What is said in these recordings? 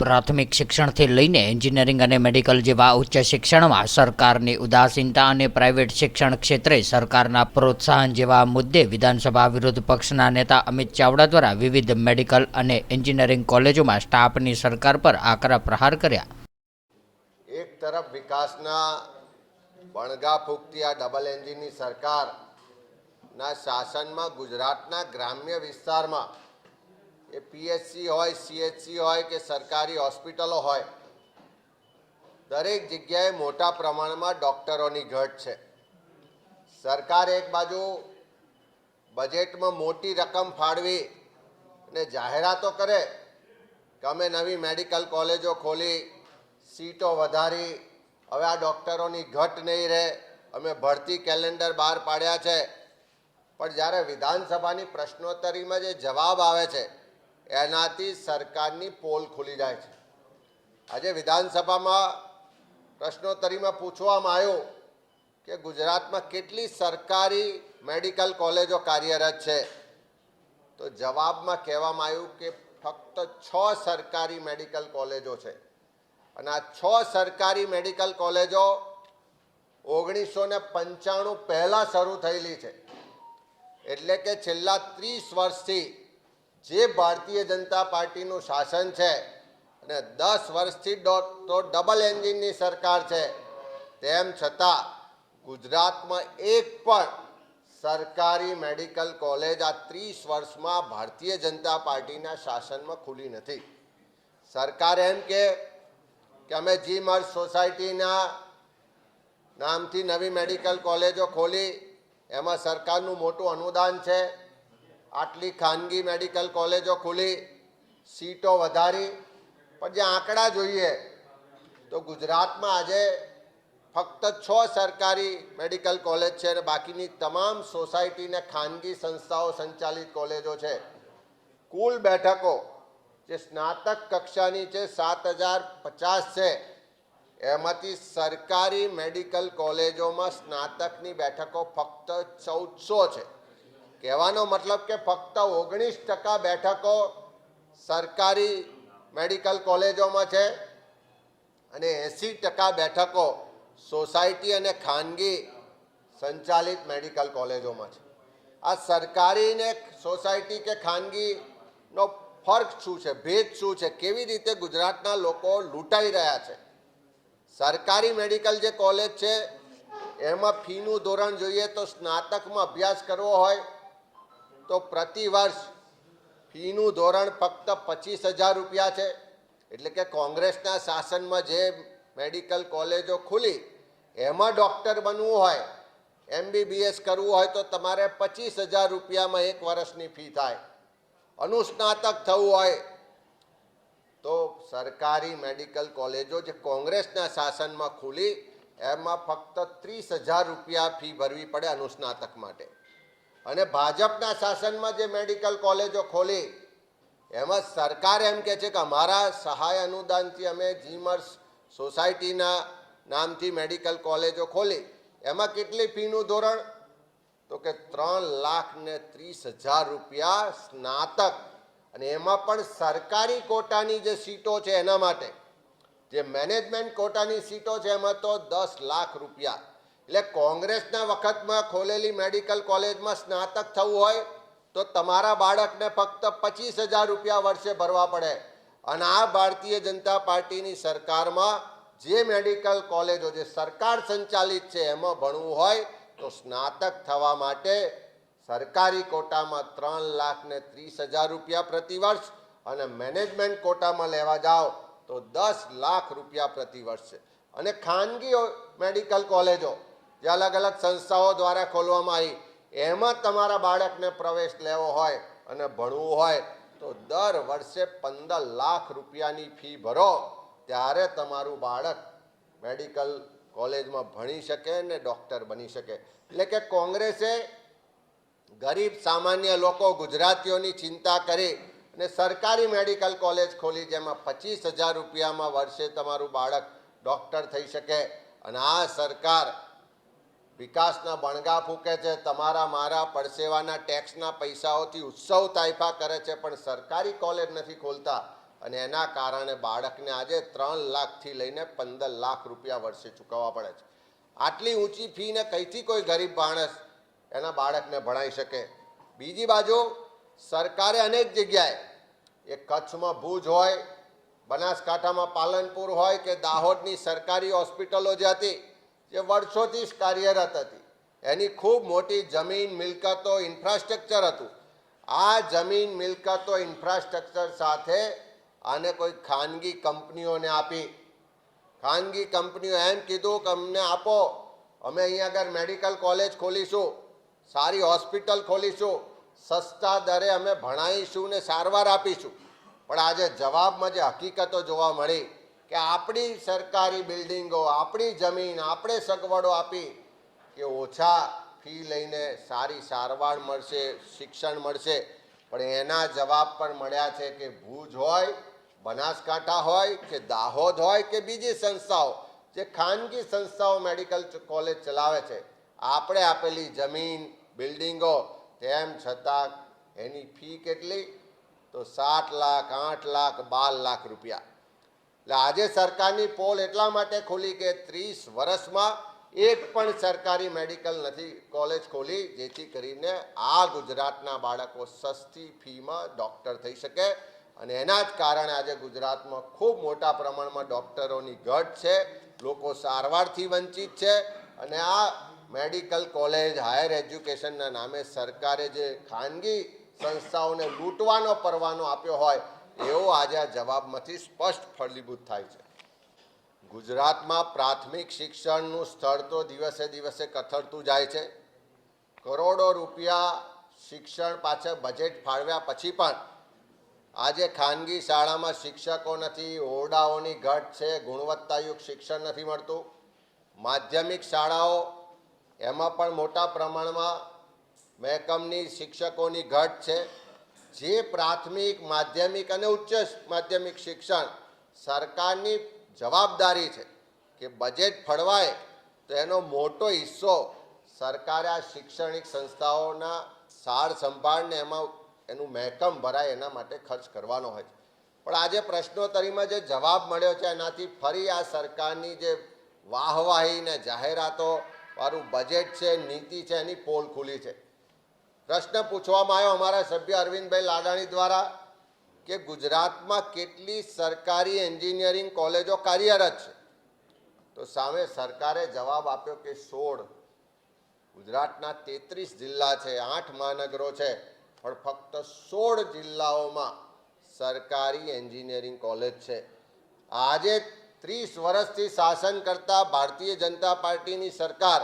પ્રાથમિક શિક્ષણથી લઈને એન્જિનિયરિંગ અને મેડિકલ જેવા ઉચ્ચ શિક્ષણમાં સરકારની ઉદાસીનતા અને પ્રાઇવેટ શિક્ષણ ક્ષેત્રે સરકારના પ્રોત્સાહન જેવા મુદ્દે વિધાનસભા વિરોધ પક્ષના નેતા અમિત ચાવડા દ્વારા વિવિધ મેડિકલ અને એન્જિનિયરિંગ કોલેજોમાં સ્ટાફની સરકાર પર આકરા પ્રહાર કર્યા. એક તરફ વિકાસના બણગા ફૂંકતી આ ડબલ એન્જિનની સરકારના શાસનમાં ગુજરાતના ગ્રામ્ય વિસ્તારમાં એ પીએચસી હોય સીએચસી હોય કે સરકારી હોસ્પિટલો હોય, દરેક જગ્યાએ મોટા પ્રમાણમાં ડૉક્ટરોની ઘટ છે. સરકાર એક બાજુ બજેટમાં મોટી રકમ ફાળવી અને જાહેરાતો કરે કે અમે નવી મેડિકલ કોલેજો ખોલી, સીટો વધારી, હવે આ ડૉક્ટરોની ઘટ નહીં રહે, અમે ભરતી કેલેન્ડર બહાર પાડ્યા છે. પણ જ્યારે વિધાનસભાની પ્રશ્નોત્તરીમાં જે જવાબ આવે છે એનાથી સરકારની પોલ ખુલી જાય છે. આજે વિધાનસભામાં પ્રશ્નોત્તરીમાં પૂછવામાં આવ્યું કે ગુજરાતમાં કેટલી સરકારી મેડિકલ કોલેજો કાર્યરત છે? તો જવાબમાં કહેવામાં આવ્યું કે ફક્ત છ સરકારી મેડિકલ કોલેજો છે. અને આ છ સરકારી મેડિકલ કોલેજો ઓગણીસો ને પંચાણું પહેલાં શરૂ થયેલી છે. એટલે કે છેલ્લા ત્રીસ વર્ષથી જે ભારતીય જનતા પાર્ટીનું શાસન છે અને દસ વર્ષથી તો ડબલ એન્જિનની સરકાર છે, તેમ છતાં ગુજરાતમાં એક પણ સરકારી મેડિકલ કોલેજ આ ત્રીસ વર્ષમાં ભારતીય જનતા પાર્ટીના શાસનમાં ખુલી નથી. સરકાર એમ કે અમે જી મર્જ સોસાયટીના નામથી નવી મેડિકલ કોલેજો ખોલી, એમાં સરકારનું મોટું અનુદાન છે. આટલી ખાનગી મેડિકલ કોલેજો ખુલી, સીટો વધારી, પણ જે આંકડા જોઈએ, તો ગુજરાતમાં આજે ફક્ત છ સરકારી મેડિકલ કોલેજ છે અને બાકીની તમામ સોસાયટીને ખાનગી સંસ્થાઓ સંચાલિત કોલેજો છે. કુલ બેઠકો જે સ્નાતક કક્ષાની છે સાત હજાર પચાસ છે. એમાંથી સરકારી મેડિકલ કોલેજોમાં સ્નાતકની બેઠકો ફક્ત ચૌદસો છે. કહેવાનો મતલબ કે ફક્ત ઓગણીસ ટકા બેઠકો સરકારી મેડિકલ કોલેજોમાં છે અને એંસી ટકા બેઠકો સોસાયટી અને ખાનગી સંચાલિત મેડિકલ કોલેજોમાં છે. આ સરકારી ને સોસાયટી કે ખાનગીનો ફર્ક શું છે? ભેદ શું છે? કેવી રીતે ગુજરાતના લોકો લૂંટાઈ રહ્યા છે? સરકારી મેડિકલ જે કોલેજ છે, એમાં ફીનું ધોરણ જોઈએ તો સ્નાતકમાં અભ્યાસ કરવો હોય તો પ્રતિ વર્ષ ફીનું ધોરણ ફક્ત પચીસ હજાર રૂપિયા છે. એટલે કે કોંગ્રેસના શાસનમાં જે મેડિકલ કોલેજો ખુલી, એમાં ડૉક્ટર બનવું હોય, એમબીબીએસ કરવું હોય તો તમારે પચીસ હજાર રૂપિયામાં એક વર્ષની ફી થાય. અનુસ્નાતક થવું હોય તો સરકારી મેડિકલ કોલેજો જે કોંગ્રેસના શાસનમાં ખુલી, એમાં ફક્ત ત્રીસ હજાર રૂપિયા ફી ભરવી પડે અનુસ્નાતક માટે. અને ભાજપના શાસનમાં જે મેડિકલ કોલેજો ખોલી, એમાં સરકાર એમ કહે છે કે અમારા સહાય અનુદાનથી અમે જીમર્સ સોસાયટીના નામથી મેડિકલ કોલેજો ખોલી. એમાં કેટલી ફીનું ધોરણ? તો કે ત્રણ લાખ ને ત્રીસ હજાર રૂપિયા સ્નાતક. અને એમાં પણ સરકારી કોટાની જે સીટો છે એના માટે, જે મેનેજમેન્ટ કોટાની સીટો છે એમાં તો દસ લાખ રૂપિયા. એટલે કોંગ્રેસના વખતમાં ખોલેલી મેડિકલ કોલેજમાં સ્નાતક થવું હોય તો તમારા બાળકને ફક્ત પચીસ હજાર રૂપિયા વર્ષે ભરવા પડે. અને આ ભારતીય જનતા પાર્ટીની સરકારમાં જે મેડિકલ કોલેજો જે સરકાર સંચાલિત છે એમાં ભણવું હોય તો સ્નાતક થવા માટે સરકારી કોટામાં ત્રણ લાખ ને ત્રીસ હજાર રૂપિયા પ્રતિવર્ષ અને મેનેજમેન્ટ કોટામાં લેવા જાઓ તો દસ લાખ રૂપિયા પ્રતિવર્ષ છે અને ખાનગી મેડિકલ કોલેજો જે અલગ અલગ સંસ્થાઓ દ્વારા ખોલવામાં આવી. એમાં તમારા બાળકને પ્રવેશ લેવો હોય અને ભણવું હોય, તો દર વર્ષે પંદર લાખ રૂપિયાની ફી ભરો. ત્યારે તમારું બાળક મેડિકલ કોલેજમાં ભણી શકે ને ડૉક્ટર બની શકે. એટલે કે કોંગ્રેસે ગરીબ સામાન્ય લોકો ગુજરાતીઓની ચિંતા કરી અને સરકારી મેડિકલ કોલેજ ખોલી, જેમાં પચીસ હજાર રૂપિયામાં વર્ષે તમારું બાળક ડૉક્ટર થઈ શકે. અને આ સરકાર વિકાસના બણગા ફૂંકે છે, તમારા, મારા પડસેવાના ટેક્સના પૈસાઓથી ઉત્સવ તાઇફા કરે છે, પણ સરકારી કોલેજ નથી ખોલતા. અને એના કારણે બાળકને આજે ત્રણ લાખથી લઈને પંદર લાખ રૂપિયા વર્ષે ચૂકવવા પડે છે. આટલી ઊંચી ફીને કંઈથી કોઈ ગરીબ માણસ એના બાળકને ભણાવી શકે? બીજી બાજુ, સરકારે અનેક જગ્યાએ એ કચ્છમાં ભુજ હોય, બનાસકાંઠામાં પાલનપુર હોય કે દાહોદની સરકારી હોસ્પિટલો જે હતી જે વર્ષોથી કાર્યરત હતી. એની ખૂબ મોટી જમીન મિલકતો ઇન્ફ્રાસ્ટ્રક્ચર હતું. આ જમીન મિલકતો ઇન્ફ્રાસ્ટ્રક્ચર સાથે આને કોઈ ખાનગી કંપનીઓને આપી. ખાનગી કંપનીઓ એમ કીધું કે અમને આપો. અમે અહીંયા આગળ મેડિકલ કોલેજ ખોલીશું, સારી હોસ્પિટલ ખોલીશું, સસ્તા દરે અમે ભણાવીશું ને સારવાર આપીશું. પણ આજે જવાબમાં જે હકીકતો જોવા મળી કે આપણી સરકારી બિલ્ડિંગો, આપણી જમીન, આપણે સગવડો આપી કે ઓછા ફી લઈને સારી સારવાર મળશે, શિક્ષણ મળશે. પણ એના જવાબ પણ મળ્યા છે કે ભુજ હોય, બનાસકાંઠા હોય, કે દાહોદ હોય, કે બીજી સંસ્થાઓ, જે ખાનગી સંસ્થાઓ મેડિકલ કોલેજ ચલાવે છે, આપણે આપેલી જમીન, બિલ્ડિંગો, તેમ છતાં એની ફી કેટલી? તો સાત લાખ, આઠ લાખ, બાર લાખ રૂપિયા. એટલે આજે સરકારની પોલ એટલા માટે ખોલી કે ત્રીસ વર્ષમાં એક પણ સરકારી મેડિકલ નથી, કોલેજ ખોલી, જેથી કરીને આ ગુજરાતના બાળકો સસ્તી ફીમાં ડૉક્ટર થઈ શકે. અને એના જ કારણે આજે ગુજરાતમાં ખૂબ મોટા પ્રમાણમાં ડૉક્ટરોની ઘટ છે, લોકો સારવારથી વંચિત છે. અને આ મેડિકલ કોલેજ, હાયર એજ્યુકેશનના નામે સરકારે જે ખાનગી સંસ્થાઓને લૂંટવાનો પરવાનો આપ્યો હોય એવો આજે આ જવાબમાંથી સ્પષ્ટ ફળીભૂત થાય છે. ગુજરાતમાં પ્રાથમિક શિક્ષણનું સ્થળ તો દિવસે દિવસે કથળતું જાય છે. કરોડો રૂપિયા શિક્ષણ પાછળ બજેટ ફાળવ્યા પછી પણ આજે ખાનગી શાળામાં શિક્ષકો નથી, ઓરડાઓની ઘટ છે, ગુણવત્તાયુક્ત શિક્ષણ નથી મળતું. માધ્યમિક શાળાઓ એમાં પણ મોટા પ્રમાણમાં મહેકમની શિક્ષકોની ઘટ છે. જે પ્રાથમિક, માધ્યમિક અને ઉચ્ચ માધ્યમિક શિક્ષણ સરકારની જવાબદારી છે કે બજેટ ફળવાય, તો એનો મોટો હિસ્સો સરકારે આ શૈક્ષણિક સંસ્થાઓના સાર સંભાળને એમાં એનું મહેકમ ભરાય એના માટે ખર્ચ કરવાનો હોય છે. પણ આજે પ્રશ્નોત્તરીમાં જે જવાબ મળ્યો છે, એનાથી ફરી આ સરકારની જે વાહવાહી ને જાહેરાતો, વાળું બજેટ છે, નીતિ છે, એની પોલ ખુલી છે. પ્રશ્ન પૂછવામાં આવ્યો અમારા સભ્ય અરવિંદભાઈ લાડાણી દ્વારા કે ગુજરાતમાં કેટલી સરકારી એન્જિનિયરિંગ કોલેજો કાર્યરત છે? તો સામે સરકારે જવાબ આપ્યો કે સોળ. ગુજરાતના તેત્રીસ જિલ્લા છે, આઠ મહાનગરો છે, પણ ફક્ત સોળ જિલ્લાઓમાં સરકારી એન્જિનિયરિંગ કોલેજ છે. આજે ત્રીસ વર્ષથી શાસન કરતા ભારતીય જનતા પાર્ટીની સરકાર,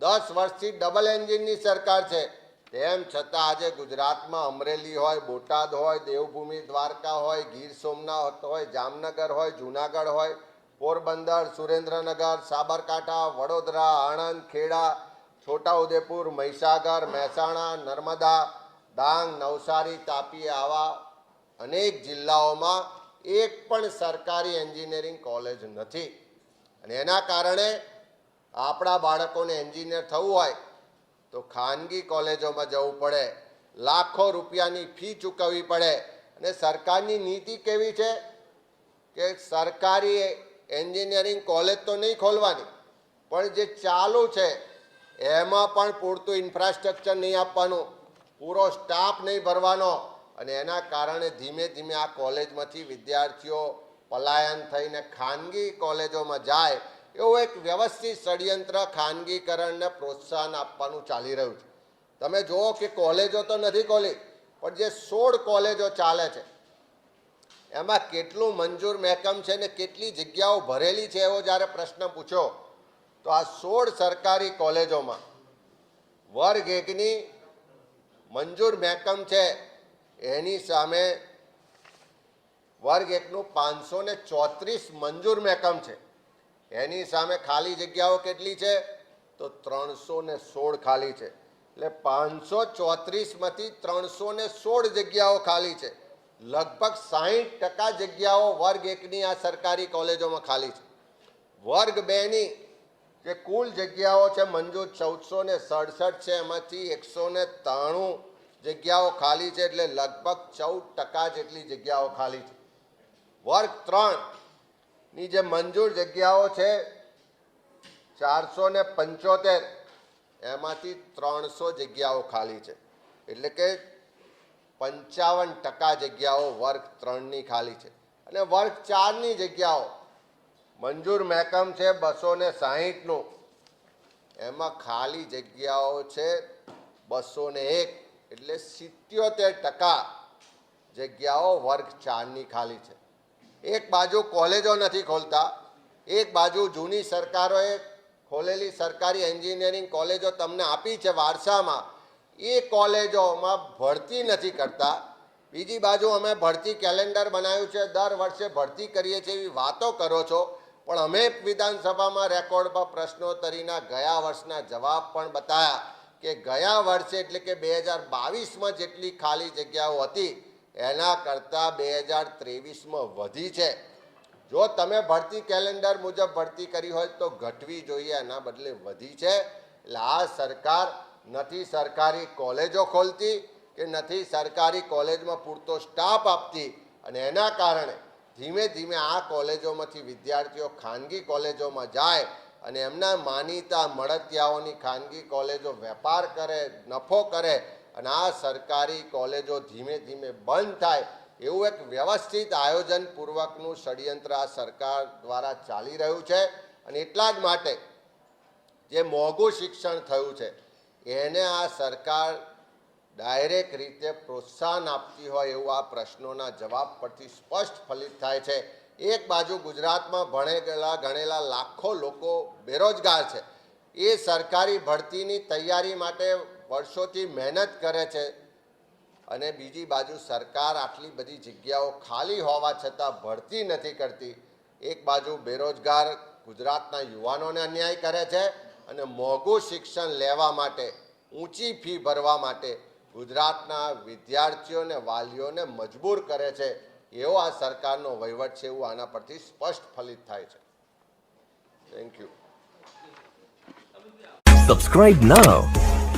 દસ વર્ષથી ડબલ એન્જિનની સરકાર છે તેમ છતાં આજે ગુજરાતમાં અમરેલી હોય, બોટાદ હોય, દેવભૂમિ, દ્વારકા હોય, ગીર સોમનાથ હોય, જામનગર હોય, જુનાગઢ હોય, પોરબંદર, સુરેન્દ્રનગર, સાબરકાંઠા, વડોદરા, આણંદ, ખેડા, છોટાઉદેપુર, મહીસાગર, મહેસાણા, નર્મદા, ડાંગ, નવસારી, તાપી આવા અનેક જિલ્લાઓમાં એક પણ સરકારી એન્જિનિયરિંગ કોલેજ નથી. અને એના કારણે આપણા બાળકોને એન્જિનિયર થવું હોય તો ખાનગી કોલેજોમાં જવું પડે, લાખો રૂપિયાની ફી ચૂકવવી પડે. અને સરકારની નીતિ કેવી છે? કે સરકારી એન્જિનિયરિંગ કોલેજ તો નહીં ખોલવાની, પણ જે ચાલુ છે, એમાં પણ પૂરતું ઇન્ફ્રાસ્ટ્રક્ચર નહીં આપવાનું, પૂરો સ્ટાફ નહીં ભરવાનો. અને એના કારણે ધીમે ધીમે આ કોલેજમાંથી વિદ્યાર્થીઓ પલાયન થઈને ખાનગી કોલેજોમાં જાય એવું એક વ્યવસ્થિત ષડયંત્ર ખાનગીકરણને પ્રોત્સાહન આપવાનું ચાલી રહ્યું છે. તમે જુઓ કે કોલેજો તો નથી ખોલી, પણ જે સોળ કોલેજો ચાલે છે, એમાં કેટલું મંજૂર મહેકમ છે ને કેટલી જગ્યાઓ ભરેલી છે એવો જ્યારે પ્રશ્ન પૂછ્યો તો આ સોળ સરકારી કોલેજોમાં વર્ગ એકની મંજૂર મહેકમ છે, એની સામે વર્ગ એકનું પાંચસો ને ચોત્રીસ મંજૂર મહેકમ છે. એની સામે ખાલી જગ્યાઓ કેટલી છે? તો ત્રણસો ને સોળ ખાલી છે. એટલે પાંચસો ચોત્રીસમાંથી ત્રણસો ને સોળ જગ્યાઓ ખાલી છે. લગભગ સાહીઠ ટકા જગ્યાઓ વર્ગ એકની આ સરકારી કોલેજોમાં ખાલી છે. વર્ગ બેની જે કુલ જગ્યાઓ છે મંજૂર ચૌદસો ને સડસઠ છે, એમાંથી એકસો ને ત્રાણું જગ્યાઓ ખાલી છે, એટલે લગભગ ચૌદ ટકા જેટલી જગ્યાઓ ખાલી છે. વર્ગ ત્રણની જે મંજૂર જગ્યાઓ છે, ચારસો ને પંચોતેર, એમાંથી ત્રણસો જગ્યાઓ ખાલી છે. એટલે કે પંચાવન ટકા જગ્યાઓ વર્ગ ત્રણની ખાલી છે. અને વર્ગ ચારની જગ્યાઓ, મંજૂર મહેકમ છે બસો ને સાહીઠનું. એમાં ખાલી જગ્યાઓ છે બસો ને એક, એટલે સિત્યોતેર ટકા જગ્યાઓ વર્ગ ચારની ખાલી છે. એક બાજુ કોલેજો નથી ખોલતા, એક બાજુ જૂની સરકારોએ ખોલેલી સરકારી એન્જિનિયરિંગ કોલેજો તમને આપી છે વારસામાં. એ કોલેજોમાં ભરતી નથી કરતા. બીજી બાજુ અમે ભરતી કેલેન્ડર બનાવ્યું છે, દર વર્ષે ભરતી કરીએ છીએ એવી વાતો કરો છો. પણ અમે વિધાનસભામાં રેકોર્ડ પર પ્રશ્નોત્તરીના ગયા વર્ષના જવાબ પણ બતાવ્યા કે ગયા વર્ષે એટલે કે બે હજાર બાવીસમાં જેટલી ખાલી જગ્યાઓ હતી એના કરતાં બે હજાર ત્રેવીસમાં વધી છે. જો તમે ભરતી કેલેન્ડર મુજબ ભરતી કરી હોય તો ઘટવી જોઈએ, એના બદલે વધી છે. એટલે આ સરકાર નથી સરકારી કોલેજો ખોલતી કે નથી સરકારી કોલેજમાં પૂરતો સ્ટાફ આપતી અને એના કારણે ધીમે ધીમે આ કોલેજોમાંથી વિદ્યાર્થીઓ ખાનગી કોલેજોમાં જાય અને એમના માનીતા મળતિયાઓની ખાનગી કોલેજો વેપાર કરે, નફો કરે અને આ સરકારી કોલેજો ધીમે ધીમે બંધ થાય એવું એક વ્યવસ્થિત આયોજનપૂર્વકનું ષડયંત્ર આ સરકાર દ્વારા ચાલી રહ્યું છે. અને એટલા જ માટે જે મોંઘું શિક્ષણ થયું છે, એને આ સરકાર ડાયરેક્ટ રીતે પ્રોત્સાહન આપતી હોય એવું આ પ્રશ્નોના જવાબ પરથી સ્પષ્ટ ફલિત થાય છે. એક બાજુ ગુજરાતમાં ભણેલા, ગણેલા લાખો લોકો બેરોજગાર છે. એ સરકારી ભરતીની તૈયારી માટે વર્ષોથી મહેનત કરે છે અને બીજી બાજુ સરકાર આટલી બધી જગ્યાઓ ખાલી હોવા છતાં ભરતી નથી કરતી. એક બાજુ બેરોજગાર ગુજરાતના યુવાનોને અન્યાય કરે છે અને મોંઘું શિક્ષણ લેવા માટે, ઊંચી ફી ભરવા માટે ગુજરાતના વિદ્યાર્થીઓને, વાલીઓને મજબૂર કરે છે. એવો આ સરકારનો વહીવટ છે એવું આના પરથી સ્પષ્ટ ફલિત થાય છે. Thank you Subscribe now.